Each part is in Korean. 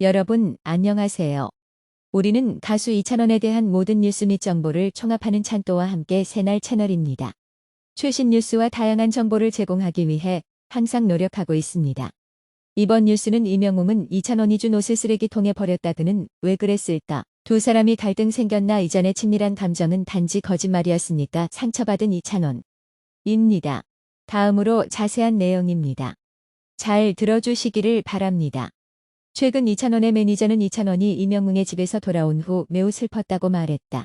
여러분, 안녕하세요. 우리는 가수 이찬원에 대한 모든 뉴스 및 정보를 총합하는 찬또와 함께 새날 채널입니다. 최신 뉴스와 다양한 정보를 제공하기 위해 항상 노력하고 있습니다. 이번 뉴스는 이명웅은 이찬원이 준 옷을 쓰레기통에 버렸다 그는 왜 그랬을까? 두 사람이 갈등 생겼나 이전에 친밀한 감정은 단지 거짓말이었으니까 상처받은 이찬원. 입니다. 다음으로 자세한 내용입니다. 잘 들어주시기를 바랍니다. 최근 이찬원의 매니저는 이찬원이 이명웅의 집에서 돌아온 후 매우 슬펐다고 말했다.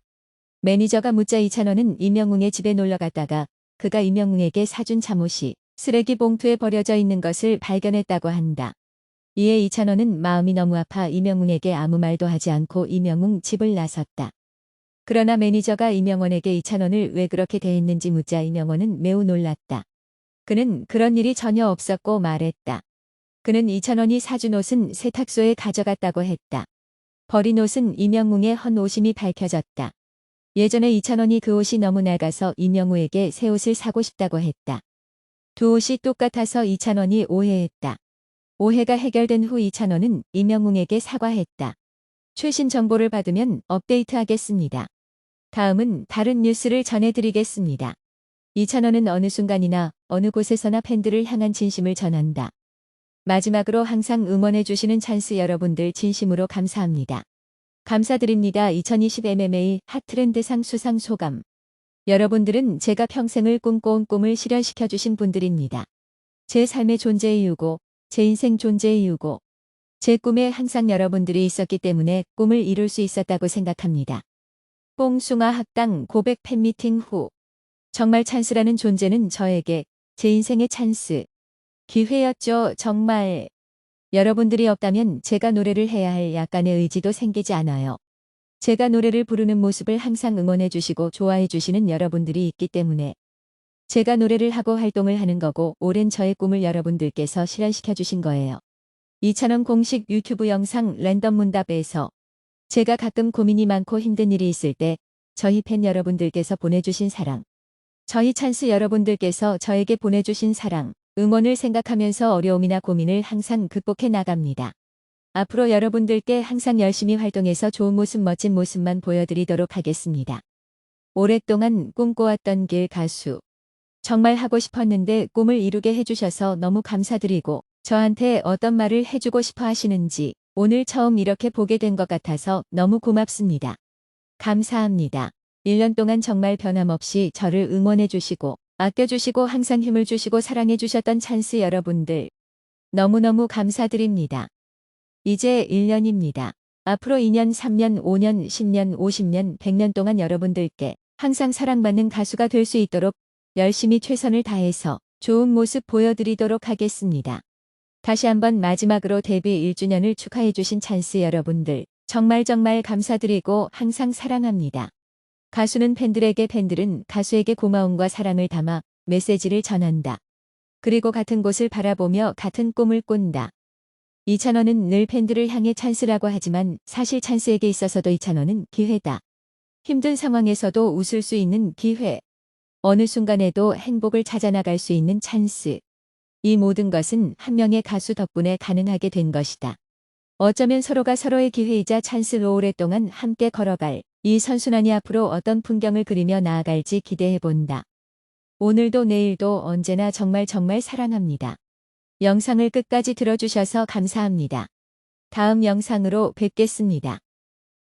매니저가 묻자 이찬원은 이명웅의 집에 놀러 갔다가 그가 이명웅에게 사준 잠옷이 쓰레기 봉투에 버려져 있는 것을 발견했다고 한다. 이에 이찬원은 마음이 너무 아파 이명웅에게 아무 말도 하지 않고 이명웅 집을 나섰다. 그러나 매니저가 이명원에게 이찬원을 왜 그렇게 대했는지 묻자 이명원은 매우 놀랐다. 그는 그런 일이 전혀 없었고 말했다. 그는 이찬원이 사준 옷은 세탁소에 가져갔다고 했다. 버린 옷은 이명웅의 헌 옷임이 밝혀졌다. 예전에 이찬원이 그 옷이 너무 낡아서 이명우에게 새 옷을 사고 싶다고 했다. 두 옷이 똑같아서 이찬원이 오해했다. 오해가 해결된 후 이찬원은 이명웅에게 사과했다. 최신 정보를 받으면 업데이트하겠습니다. 다음은 다른 뉴스를 전해드리겠습니다. 이찬원은 어느 순간이나 어느 곳에서나 팬들을 향한 진심을 전한다. 마지막으로 항상 응원해주시는 찬스 여러분들 진심으로 감사합니다. 감사드립니다. 2020 MMA 핫트렌드상 수상 소감. 여러분들은 제가 평생을 꿈꿔온 꿈을 실현시켜주신 분들입니다. 제 삶의 존재 이유고, 제 인생 존재 이유고, 제 꿈에 항상 여러분들이 있었기 때문에 꿈을 이룰 수 있었다고 생각합니다. 뽕숭아 학당 고백 팬미팅 후. 정말 찬스라는 존재는 저에게 제 인생의 찬스, 기회였죠. 정말. 여러분들이 없다면 제가 노래를 해야 할 약간의 의지도 생기지 않아요. 제가 노래를 부르는 모습을 항상 응원해 주시고 좋아해 주시는 여러분들이 있기 때문에 제가 노래를 하고 활동을 하는 거고 오랜 저의 꿈을 여러분들께서 실현시켜 주신 거예요. 이찬원 공식 유튜브 영상 랜덤 문답에서 제가 가끔 고민이 많고 힘든 일이 있을 때 저희 팬 여러분들께서 보내주신 사랑, 저희 찬스 여러분들께서 저에게 보내주신 사랑, 응원을 생각하면서 어려움이나 고민을 항상 극복해 나갑니다. 앞으로 여러분들께 항상 열심히 활동해서 좋은 모습 멋진 모습만 보여드리도록 하겠습니다. 오랫동안 꿈꿔왔던 길 가수. 정말 하고 싶었는데 꿈을 이루게 해주셔서 너무 감사드리고 저한테 어떤 말을 해주고 싶어 하시는지 오늘 처음 이렇게 보게 된 것 같아서 너무 고맙습니다. 감사합니다. 1년 동안 정말 변함없이 저를 응원해 주시고 아껴주시고 항상 힘을 주시고 사랑해 주셨던 찬스 여러분들. 너무너무 감사드립니다. 이제 1년입니다. 앞으로 2년, 3년, 5년, 10년, 50년, 100년 동안 여러분들께 항상 사랑받는 가수가 될 수 있도록 열심히 최선을 다해서 좋은 모습 보여드리도록 하겠습니다. 다시 한번 마지막으로 데뷔 1주년을 축하해 주신 찬스 여러분들 정말 정말 감사드리고 항상 사랑합니다. 가수는 팬들에게 팬들은 가수에게 고마움과 사랑을 담아 메시지를 전한다. 그리고 같은 곳을 바라보며 같은 꿈을 꾼다. 이찬원은 늘 팬들을 향해 찬스라고 하지만 사실 찬스에게 있어서도 이찬원은 기회다. 힘든 상황에서도 웃을 수 있는 기회. 어느 순간에도 행복을 찾아나갈 수 있는 찬스. 이 모든 것은 한 명의 가수 덕분에 가능하게 된 것이다. 어쩌면 서로가 서로의 기회이자 찬스로 오랫동안 함께 걸어갈 이 선순환이 앞으로 어떤 풍경을 그리며 나아갈지 기대해본다. 오늘도 내일도 언제나 정말 정말 사랑합니다. 영상을 끝까지 들어주셔서 감사합니다. 다음 영상으로 뵙겠습니다.